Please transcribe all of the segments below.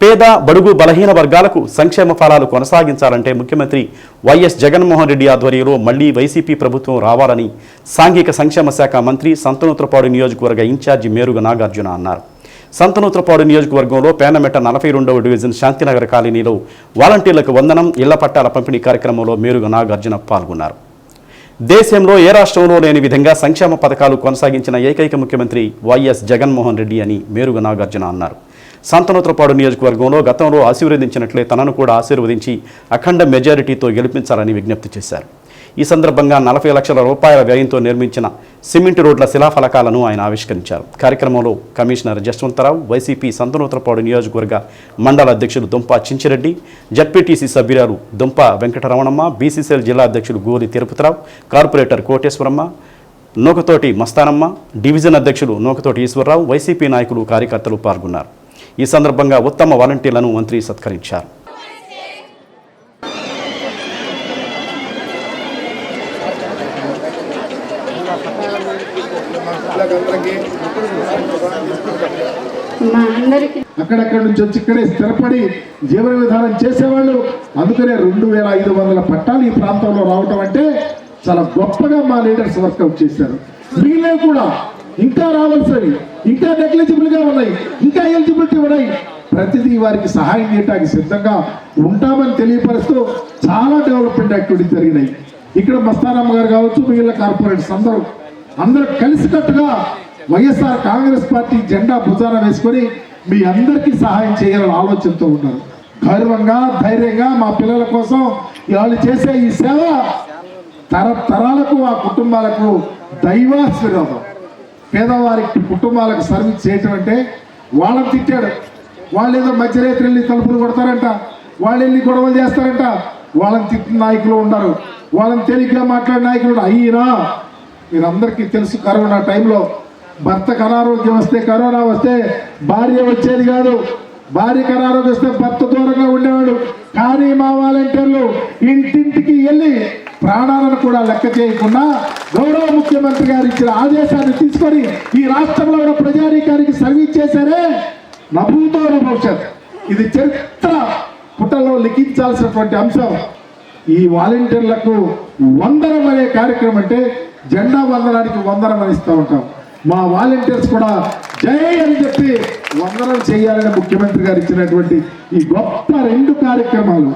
పేద బడుగు బలహీన వర్గాలకు సంక్షేమ ఫలాలు కొనసాగించాలంటే ముఖ్యమంత్రి వైఎస్ జగన్మోహన్ రెడ్డి ఆధ్వర్యంలో మళ్ళీ వైసీపీ ప్రభుత్వం రావాలని సాంఘిక సంక్షేమ శాఖ మంత్రి సంతనూత్రపాడు నియోజకవర్గ ఇన్ఛార్జి మేరుగ నాగార్జున అన్నారు. సంతనూత్రపాడు నియోజకవర్గంలో పేనమెట నలభై రెండవ డివిజన్ శాంతినగర్ కాలనీలో వాలంటీర్లకు వందనం ఇళ్ళ పట్టాల పంపిణీ కార్యక్రమంలో మేరుగ నాగార్జున పాల్గొన్నారు. దేశంలో ఏ రాష్ట్రంలో లేని విధంగా సంక్షేమ పథకాలు కొనసాగించిన ఏకైక ముఖ్యమంత్రి వైఎస్ జగన్మోహన్ రెడ్డి అని మేరుగ నాగార్జున అన్నారు. సంతనోత్రపాడు నియోజకవర్గంలో గతంలో ఆశీర్వదించినట్లే తనను కూడా ఆశీర్వదించి అఖండ మెజారిటీతో గెలిపించాలని విజ్ఞప్తి చేశారు. ఈ సందర్భంగా నలభై లక్షల రూపాయల వ్యయంతో నిర్మించిన సిమెంట్ రోడ్ల శిలాఫలకాలను ఆయన ఆవిష్కరించారు. కార్యక్రమంలో కమిషనర్ జస్వంతరావు వైసీపీ సంతనోత్రపాడు నియోజకవర్గ మండల అధ్యక్షులు దుంప చించిరెడ్డి జడ్పీటీసీ సభ్యురాలు దుంప వెంకటరమణమ్మ బీసీసీఎల్ జిల్లా అధ్యక్షులు గోరి తిరుపతిరావు కార్పొరేటర్ కోటేశ్వరమ్మ నూకతోటి మస్తానమ్మ డివిజన్ అధ్యక్షులు నూకతోటి ఈశ్వరరావు వైసీపీ నాయకులు కార్యకర్తలు పాల్గొన్నారు. ఈ సందర్భంగా ఉత్తమ వాలంటీర్లను మంత్రి సత్కరించారు. మా అందరికి అక్కడక్కడి నుంచి వచ్చి ఇక్కడే స్థిరపడి జీవన విధానం చేసేవాళ్ళు. అందుకనే రెండు వేల ఐదు వందల పట్టాలు ఈ ప్రాంతంలో రావటం అంటే చాలా గొప్పగా మా లీడర్స్ వర్కౌట్ చేశారు. మిగిలిన కూడా ఇంకా రావాల్సినవి. ఇంకా నెగ్లెజిబుల్గా ఉన్నాయి ఇంకా ఎలిజిబిలిటీ ఉన్నాయి. ప్రతిదీ వారికి సహాయం చేయడానికి సిద్ధంగా ఉంటామని తెలియపరుస్తూ చాలా డెవలప్మెంట్ యాక్టివిటీ జరిగినాయి. ఇక్కడ మస్తారామ్మ గారు కావచ్చు మిగిలిన కార్పొరేట్స్ అందరూ అందరూ కలిసికట్టుగా వైఎస్ఆర్ కాంగ్రెస్ పార్టీ జెండా భుజాన వేసుకొని మీ అందరికీ సహాయం చేయాలని ఆలోచనతో ఉన్నారు. గౌరవంగా ధైర్యంగా మా పిల్లల కోసం వాళ్ళు చేసే ఈ సేవ తరతరాలకు ఆ కుటుంబాలకు దైవాశీర్వాదం. పేదవారికి కుటుంబాలకు సర్వీస్ చేయటం అంటే వాళ్ళని తిట్టాడు. వాళ్ళు ఏదో మధ్యరేత్రి వెళ్ళి తలుపులు కొడతారంట వాళ్ళు వెళ్ళి గొడవలు చేస్తారంట. వాళ్ళని తిట్టిన నాయకులు ఉండరు వాళ్ళని తేలిగ్గా మాట్లాడే నాయకులు అయినా మీరందరికీ తెలుసు కరోనా టైంలో. భర్తకు అనారోగ్యం వస్తే కరోనా వస్తే భార్య వచ్చేది కాదు. భార్యకు అనారోగ్యం వస్తే భర్త దూరంగా ఉండేవాడు. కానీ మా వాలంటీర్లు ఇంటింటికి వెళ్ళి ప్రాణాలను కూడా లెక్క చేయకుండా గౌరవ ముఖ్యమంత్రి గారు ఇచ్చిన ఆదేశాన్ని తీసుకొని ఈ రాష్ట్రంలో ఉన్న ప్రజానీకానికి సర్వీస్ చేశారే నభూతో భవిష్యత్. ఇది చరిత్ర పుటల్లో లిఖించాల్సినటువంటి అంశం. ఈ వాలంటీర్లకు వందనం అనే కార్యక్రమం అంటే జెండా వందనానికి వందనం అని ఇస్తూ ఉంటాం. మా వాలంటీర్స్ కూడా జై అని చెప్పి వందనం చేయాలని ముఖ్యమంత్రి గారు ఇచ్చినటువంటి ఈ గొప్ప రెండు కార్యక్రమాలు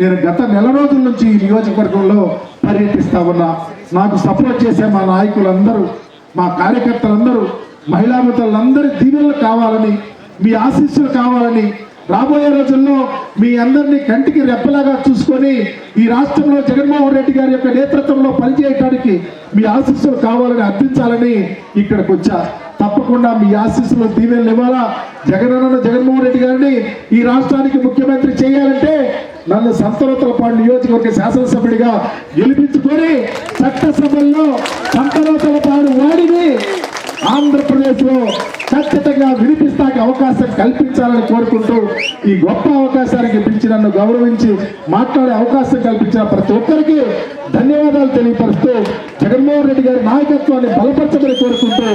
నేను గత నెల రోజుల నుంచి ఈ నియోజకవర్గంలో పర్యటిస్తా ఉన్నా. నాకు సపోర్ట్ చేసే మా నాయకులందరూ మా కార్యకర్తలందరూ మహిళా మిత్రులందరి దీవెనలు కావాలని మీ ఆశీస్సులు కావాలని రాబోయే రోజుల్లో మీ అందరినీ కంటికి రెప్పలాగా చూసుకొని ఈ రాష్ట్రంలో జగన్మోహన్ రెడ్డి గారి యొక్క నేతృత్వంలో పనిచేయడానికి మీ ఆశీస్సులు కావాలని అర్థించాలని ఇక్కడికి వచ్చా. తప్పకుండా మీ ఆశీస్సులు దీవెనలు ఇవ్వాలా? జగనన్న జగన్మోహన్ రెడ్డి గారిని ఈ రాష్ట్రానికి ముఖ్యమంత్రి చేయాలంటే నన్ను సంతలోతలపాడు నియోజకవర్గ శాసనసభ్యుడిగా గెలిపించుకొని చట్టసభల్లో సంతలోతలపాడు వాడిని. ఆంధ్రప్రదేశ్లో ఖచ్చితంగా వినిపిస్తానికి అవకాశం కల్పించాలని కోరుకుంటూ ఈ గొప్ప అవకాశానికి పిలిచి నన్ను గౌరవించి మాట్లాడే అవకాశం కల్పించిన ప్రతి ఒక్కరికి ధన్యవాదాలు తెలియపరుస్తూ జగన్మోహన్ రెడ్డి గారి నాయకత్వాన్ని బలపరచమని కోరుకుంటూ